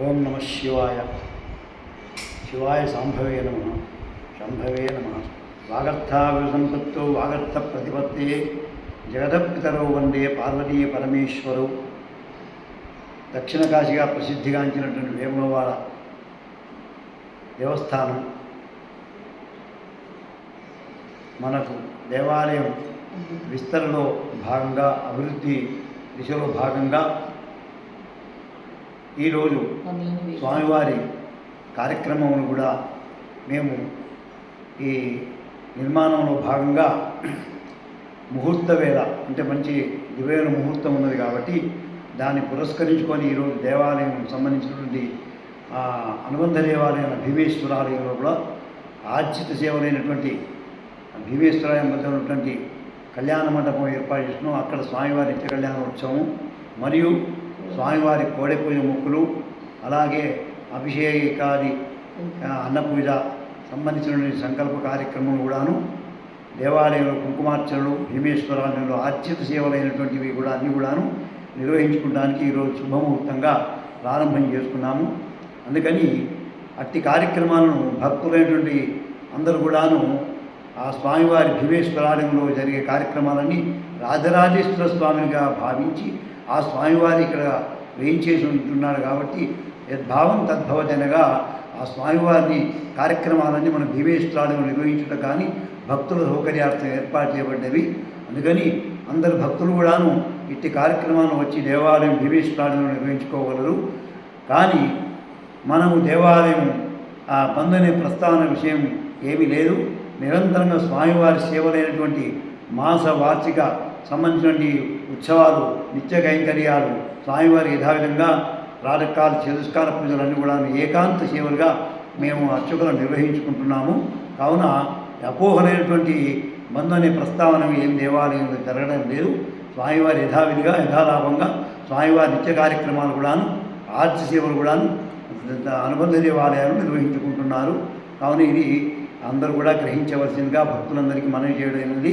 ఓం నమ శివాయ. శివాయ సాంభవే నమ. శంభవే నమ. వాగర్థావిసంపత్తో వాగర్థ ప్రతిపత్తే జగదపితరో వందే పార్వతీ పరమేశ్వరు. దక్షిణ కాశీగా ప్రసిద్ధిగాంచినటువంటి వేములవాడ దేవస్థానం మనకు దేవాలయం విస్తరణలో భాగంగా అభివృద్ధి దిశలో భాగంగా ఈరోజు స్వామివారి కార్యక్రమమును కూడా మేము ఈ నిర్మాణంలో భాగంగా ముహూర్త వేళ అంటే మంచి దివ్యమైన ముహూర్తం ఉన్నది కాబట్టి దాన్ని పురస్కరించుకొని ఈరోజు దేవాలయం సంబంధించినటువంటి అనుబంధ దేవాలయం భీమేశ్వరాలయంలో కూడా ఆర్జిత సేవలైనటువంటి భీమేశ్వరాలయం మధ్య ఉన్నటువంటి కళ్యాణ మండపం ఏర్పాటు చేసినాం అక్కడ స్వామివారి నిత్య కళ్యాణ ఉత్సవం మరియు స్వామివారి కోడె పూజ మొక్కులు అలాగే అభిషేకాది అన్నపూజ సంబంధించినటువంటి సంకల్ప కార్యక్రమం కూడాను దేవాలయంలో కుంకుమార్చనలు భీమేశ్వరాలయంలో ఆర్చిత సేవలైనటువంటివి కూడా అన్నీ కూడాను నిర్వహించుకోవడానికి ఈరోజు శుభముహూర్తంగా ప్రారంభం చేసుకున్నాము. అందుకని అట్టి కార్యక్రమాలను భక్తులైనటువంటి అందరూ కూడాను ఆ స్వామివారి భీమేశ్వరాలయంలో జరిగే కార్యక్రమాలన్నీ రాజరాజేశ్వర స్వామిగా భావించి ఆ స్వామివారి ఇక్కడ వేయించేసి ఉంటున్నాడు కాబట్టి యద్భావం తద్భవతనగా ఆ స్వామివారిని కార్యక్రమాలన్నీ మన భీమేశ్వరాలను నిర్వహించడం కానీ భక్తుల సౌకర్యార్థం ఏర్పాటు చేయబడ్డవి. అందుకని అందరు భక్తులు కూడాను ఇట్టి కార్యక్రమాలను వచ్చి దేవాలయం భీమేశ్వరాలను నిర్వహించుకోగలరు. కానీ మనము దేవాలయం ఆ బంధుని ప్రస్థాన విషయం ఏమీ లేదు. నిరంతరంగా స్వామివారి సేవలైనటువంటి మాస వార్షిక సంబంధించినటువంటి ఉత్సవాలు నిత్య కైంకర్యాలు స్వామివారి యథావిధంగా రాజకాల చతుష్కాల పూజలన్నీ కూడా ఏకాంత సేవలుగా మేము అర్చకులను నిర్వహించుకుంటున్నాము. కావున అపోహలైనటువంటి అనే ప్రస్తావన ఏం దేవాలయంలో జరగడం లేదు. స్వామివారి యథావిధిగా యథాలాభంగా స్వామివారి నిత్య కార్యక్రమాలు కూడాను ఆర్చ సేవలు కూడాను అనుబంధ దేవాలయాలు నిర్వహించుకుంటున్నారు. కావున ఇది అందరూ కూడా గ్రహించవలసిందిగా భక్తులందరికీ మనవి చేయడం అనేది